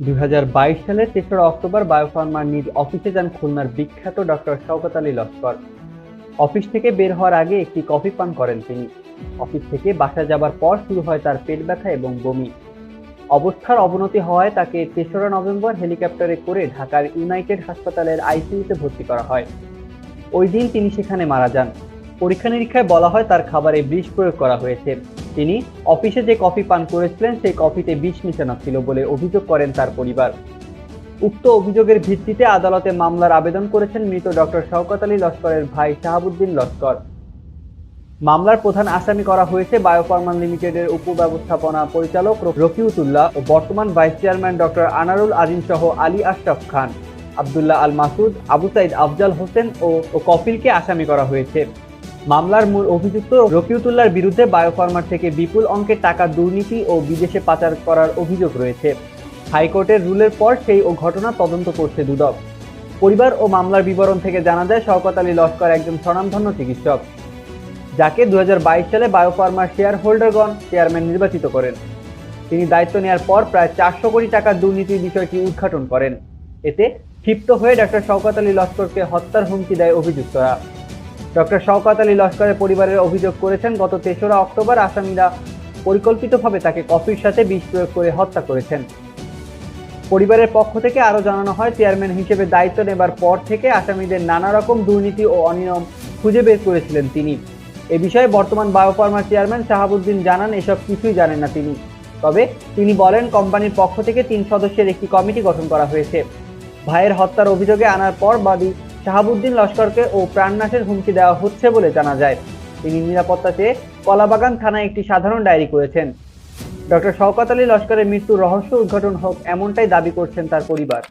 দুই সালের তেসরা অক্টোবর বায়োফার্মার নিজ অফিসে যান খুলনার বিখ্যাত ডক্টর শওকত আলী লস্কর। অফিস থেকে বের হওয়ার আগে একটি কফি পান করেন তিনি। অফিস থেকে বাসায় যাবার পর শুরু হয় তার পেট ব্যথা এবং বমি। অবস্থার অবনতি হওয়ায় তাকে তেসরা নভেম্বর হেলিকপ্টারে করে ঢাকার ইউনাইটেড হাসপাতালের আইসিইউতে ভর্তি করা হয়। ওই দিন তিনি সেখানে মারা যান। পরীক্ষা নিরীক্ষায় বলা হয় তার খাবারে বিষ প্রয়োগ করা হয়েছে। তিনি অফিসে যে কফি পান করেছিলেন, সেই কফিতে বিষ মিশানো ছিল বলে অভিযোগ করেন তার পরিবার। উক্ত অভিযোগের ভিত্তিতে আদালতে মামলার আবেদন করেছেন মৃত ডক্টর শওকত আলী লস্করের ভাই শাহাবুদ্দিন লস্কর। মামলার প্রধান আসামি করা হয়েছে বায়োফার্মান লিমিটেডের উপব্যবস্থাপনা পরিচালক রফিউতুল্লাহ ও বর্তমান vice chairman doctor Anarul Azim সহ আলী আশরাফ খান, আবদুল্লাহ আল মাসুদ, আবু সাইদ আফজাল হোসেন ও কফিলকে আসামি করা হয়েছে। মামলার মূল অভিযুক্ত রফিউতুল্লাহর বিরুদ্ধে বায়োফার্মার থেকে বিপুল অঙ্কের টাকা দুর্নীতি ও বিদেশে পাচার করার অভিযোগ রয়েছে। হাইকোর্টের রুলের পর সেই ও ঘটনা তদন্ত করছে দুদক। পরিবার ও মামলার বিবরণ থেকে জানা যায়, শওকত আলী লস্কর একজন স্বনামধন্য চিকিৎসক, যাকে দু হাজার বাইশ সালে বায়োফার্মার শেয়ার হোল্ডারগণ চেয়ারম্যান নির্বাচিত করেন। তিনি দায়িত্ব নেওয়ার পর প্রায় চারশো কোটি টাকার দুর্নীতির বিষয়টি উদ্ঘাটন করেন। এতে ক্ষিপ্ত হয়ে ডক্টর শওকত আলী লস্করকে হত্যার হুমকি দেয় অভিযুক্তরা। ডক্টর শওকত আলী লস্করের পরিবারের অভিযোগ করেছেন, গত তেসরা অক্টোবর আসামিরা পরিকল্পিতভাবে তাকে কফির সাথে বিষ প্রয়োগ করে হত্যা করেছেন। পরিবারের পক্ষ থেকে আরও জানানো হয়, চেয়ারম্যান হিসেবে দায়িত্ব নেবার পর থেকে আসামিদের নানা রকম দুর্নীতি ও অনিয়ম খুঁজে বের করেছিলেন তিনি। এ বিষয়ে বর্তমান বায়োফার্মার চেয়ারম্যান শাহাবুদ্দিন জানান, এসব কিছুই জানেন না তিনি। তবে তিনি বলেন, কোম্পানির পক্ষ থেকে তিন সদস্যের একটি কমিটি গঠন করা হয়েছে। ভাইয়ের হত্যার অভিযোগে আনার পর বাদী শাহাবুদ্দিন লস্করকে ও প্রাণনাশের হুমকি দেওয়া হচ্ছে বলে জানা যায়। তিনি নিরাপত্তা চেয়ে কলাবাগান থানায় একটি সাধারণ ডায়েরি করেছেন। ডক্টর শওকত আলী লস্করের মৃত্যুর রহস্য উদ্ঘাটন হোক, এমনটাই দাবি করছেন তার পরিবার।